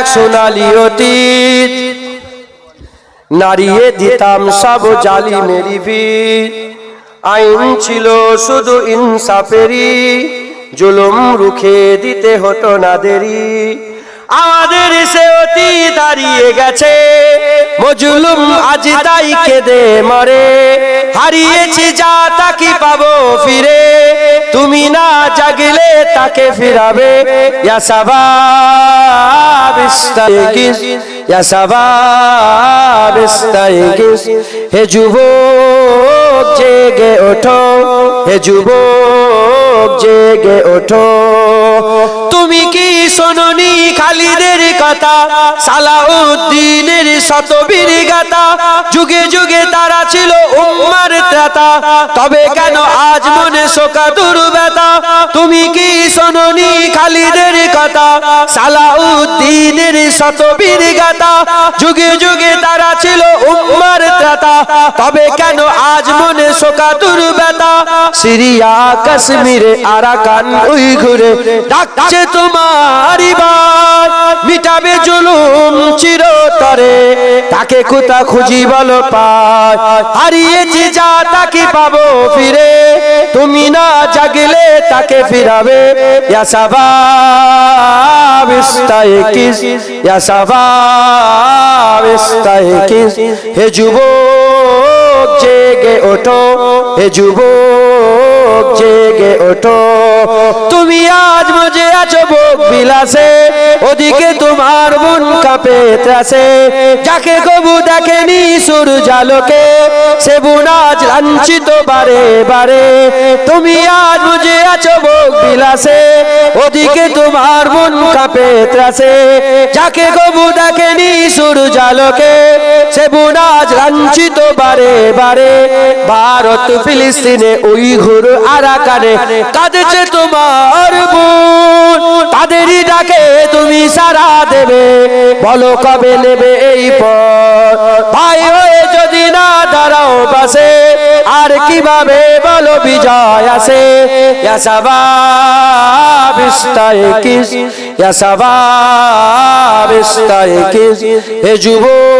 এক সোনালি অতীত। নারিয়ে দিতাম সব জালি মেরি ভিড় আইন ছিল শুধু ইনসাফেরি জুলুম রুখে দিতে হতো না দেরি। আমাদের সে অতি দাঁড়িয়ে গেছে, মজুলুম আজ তাই কেঁদে মরে। হারিয়েছি যা তাকি পাবো ফিরে? তুমি না জাগলে তাকে ফিরাবে। হে যুবক, জেগে ওঠো। হে যুবক, জেগে ওঠো। তুমি কি শোনি খালিদের কথা? সালাউদ্দিনের শতবীর গাথা। যুগে যুগে তারা ছিল উম্মার ত্রাতা তবে কেন আজ মনে শোকা দুর্ব্যথা? তুমি কি শোনি খালিদের কথা? সালাউদ্দিনের শতবীর গাথা। যুগে যুগে তারা ছিল উম্মার ত্রাতা তবে কেন আজ মনে শোকা দুর্ব্যথা সিরিয়া, কাশ্মীরে, আরাকান উই ঘুরে ডাকছে তোমার মিটাবে জুলুম চিরতরে, তাকে কোথা খুঁজি বলো পায়। হারিয়েছি যা তাকে পাবো ফিরে? তুমি না জাগলে, তাকে ফিরাবে। হে যুবক জেগে ওঠো, হে যুবক জেগে ওঠো। তুমি আজ মজে আছো ভোগ বিলাসে, ওদিকে তোমার মন কাঁপে ত্রাসে। যাকে কবু দেখেনি সূর্য আলোকে সে বুনাজ লাঞ্ছিত বারে বারে। তুমি আজ মজে আছো ভোগ বিলাসে, ওদিকে তোমার মন কাঁপে ত্রাসে। যাকে কবু দেখেনি সূর্য আলোকে সে বুনাজ লাঞ্ছিত বারে বারে। ভারত ফিলিস্তিনে ওই ঘুর আরাকানে কাঁদেছে তোমার বোন। তাদেরই ডাকে তুমি সারা দেবে। বলো কবে নেবে এই পর ভাই হয়ে যদি না দাঁড়াও পাশে, আর কীভাবে বলো বিজয় আসে? হে যুবক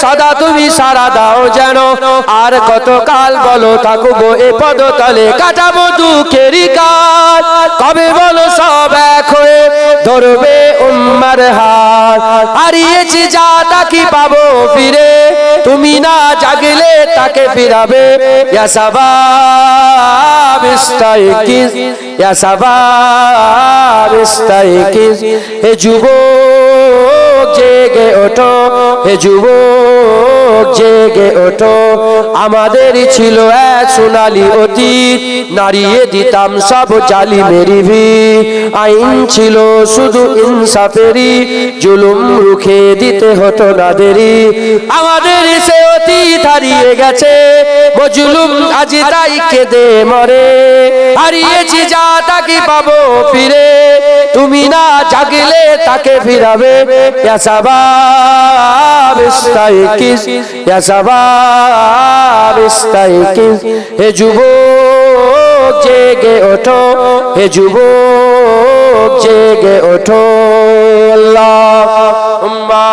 সদা তুমি সারা দাও যেন। আর কত কাল বলো থাকব এ পদতলে। কাটাবো দুঃখেরই কাল। কবে বলো সব এক হয়ে ধরবে উম্মার হাত হারিয়েছি যা তাকি পাবো ফিরে? তুমি না জাগলে তাকে ফিরাবে। হে যুবক জেগে ওঠো, হে যুবক, জেগে ওঠো। আমাদেরই ছিল এক সোনালি অতীত নারিয়ে দিতাম সব জালি মেরি ভি আইন ছিল শুধু ইনসাফেরি জুলুম রুখে দিতে হতো না দেরি আমাদের সে অতীত হারিয়ে গেছে, মজুলুম আজ তাই কেঁদে মরে। হারিয়েছি যা তাকে পাবো ফিরে। তুমি না জাগিলে তাকে ফিরাবে। হে যুব জেগে ওঠো। হে যুব জেগে ওঠো। আল্লাহ